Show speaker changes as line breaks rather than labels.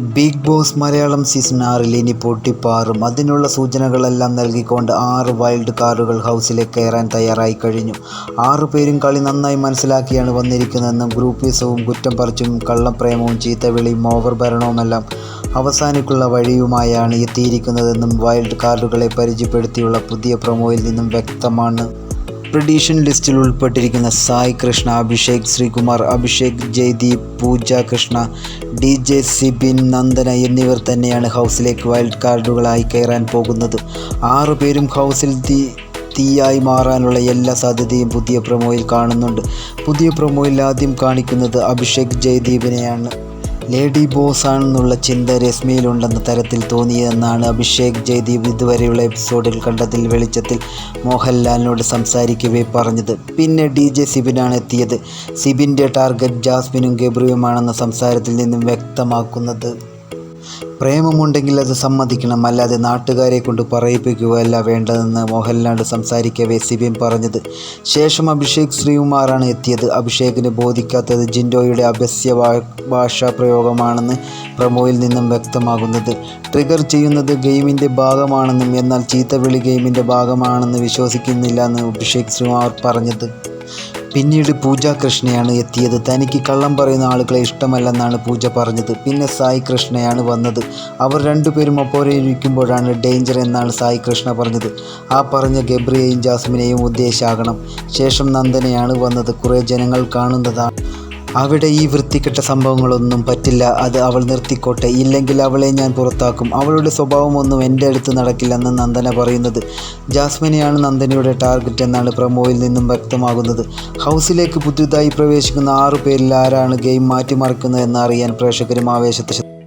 Big boss Malayalam season ആറിൽ ഇനി പൊട്ടിപ്പാറും. അതിനുള്ള സൂചനകളെല്ലാം നൽകിക്കൊണ്ട് ആറ് വൈൽഡ് കാറുകൾ ഹൗസിലേക്ക് കയറാൻ തയ്യാറായി കഴിഞ്ഞു. ആറു പേരും കളി നന്നായി മനസ്സിലാക്കിയാണ് വന്നിരിക്കുന്നതെന്നും ഗ്രൂപ്പിസവും കുറ്റം പറിച്ചും കള്ളപ്രേമവും ചീത്തവിളിയും ഓവർ ഭരണവുമെല്ലാം അവസാനിക്കുള്ള വഴിയുമായാണ് എത്തിയിരിക്കുന്നതെന്നും വൈൽഡ് കാർഡുകളെ പരിചയപ്പെടുത്തിയുള്ള പുതിയ പ്രൊമോയിൽ നിന്നും വ്യക്തമാണ്. പ്രഡീഷൻ ലിസ്റ്റിൽ ഉൾപ്പെട്ടിരിക്കുന്ന സായ് കൃഷ്ണ അഭിഷേക് ശ്രീകുമാർ അഭിഷേക് ജയ്ദീപ് പൂജ കൃഷ്ണ ഡി ജെ സിബിൻ നന്ദന എന്നിവർ തന്നെയാണ് ഹൗസിലേക്ക് വൈൽഡ് കാർഡുകളായി കയറാൻ പോകുന്നത്. ആറു പേരും ഹൗസിൽ തീ തീയായി മാറാനുള്ള എല്ലാ സാധ്യതയും പുതിയ പ്രൊമോയിൽ കാണുന്നുണ്ട്. പുതിയ പ്രൊമോയിൽ ആദ്യം കാണിക്കുന്നത് അഭിഷേക് ജയ്ദീപിനെയാണ്. ലേഡി ബോസ് ആണെന്നുള്ള ചിന്ത രശ്മിയിലുണ്ടെന്ന തരത്തിൽ തോന്നിയെന്നാണ് അഭിഷേക് ജയ്ദീപ് ഇതുവരെയുള്ള എപ്പിസോഡിൽ കണ്ടതിൽ വെളിച്ചത്തിൽ മോഹൻലാലിനോട് സംസാരിക്കവേ പറഞ്ഞത്. പിന്നെ ഡി ജെ സിബിനാണ് എത്തിയത്. സിബിന്റെ ടാർഗറ്റ് ജാസ്മിനും ഗബ്രിയുമാണെന്ന സംസാരത്തിൽ നിന്നും വ്യക്തമാക്കുന്നത് പ്രേമമുണ്ടെങ്കിൽ അത് സമ്മതിക്കണം. അല്ലാതെ നാട്ടുകാരെ കൊണ്ട് പറയിപ്പിക്കുകയല്ല വേണ്ടതെന്ന് മോഹൻലാൽ സംസാരിക്കവേ സിബിൻ പറഞ്ഞത്. ശേഷം അഭിഷേക് ശ്രീകുമാറാണ് എത്തിയത്. അഭിഷേകിന് ബോധിക്കാത്തത് ജിൻഡോയുടെ അഭസ്യ ഭാഷാ പ്രയോഗമാണെന്ന് പ്രമോയിൽ നിന്നും വ്യക്തമാകുന്നത്. ട്രിഗർ ചെയ്യുന്നത് ഗെയിമിന്റെ ഭാഗമാണെന്നും എന്നാൽ ചീത്തവിളി ഗെയിമിന്റെ ഭാഗമാണെന്ന് വിശ്വസിക്കുന്നില്ല എന്ന് അഭിഷേക് ശ്രീകുമാർ പറഞ്ഞത്. പിന്നീട് പൂജ കൃഷ്ണയാണ് എത്തിയത്. തനിക്ക് കള്ളം പറയുന്ന ആളുകളെ ഇഷ്ടമല്ലെന്നാണ് പൂജ പറഞ്ഞത്. പിന്നെ സായി കൃഷ്ണയാണ് വന്നത്. അവർ രണ്ടുപേരും ഒപ്പോരെ ഇരിക്കുമ്പോഴാണ് ഡേഞ്ചർ എന്നാണ് സായി കൃഷ്ണ പറഞ്ഞത്. ആ പറഞ്ഞ ഗബ്രിയെയും ജാസ്മിനെയും ഉദ്ദേശാകണം. ശേഷം നന്ദനയാണ് വന്നത്. കുറേ ജനങ്ങൾ കാണുന്നതാണ്. അവിടെ ഈ വൃത്തികെട്ട സംഭവങ്ങളൊന്നും പറ്റില്ല. അത് അവൾ നിർത്തിക്കോട്ടെ. ഇല്ലെങ്കിൽ അവളെ ഞാൻ പുറത്താക്കും. അവളുടെ സ്വഭാവമൊന്നും എന്റെ അടുത്ത് നടക്കില്ലെന്ന് നന്ദന പറയുന്നത്. ജാസ്മിനെയാണ് നന്ദനയുടെ ടാർഗറ്റ് എന്നാണ് പ്രമോയിൽ നിന്നും വ്യക്തമാകുന്നത്. ഹൗസിലേക്ക് പുതുതായി പ്രവേശിക്കുന്ന ആറു പേരിൽ ആരാണ് ഗെയിം മാറ്റിമറിക്കുന്നത് എന്നറിയാൻ പ്രേക്ഷകരും ആവേശത്തെ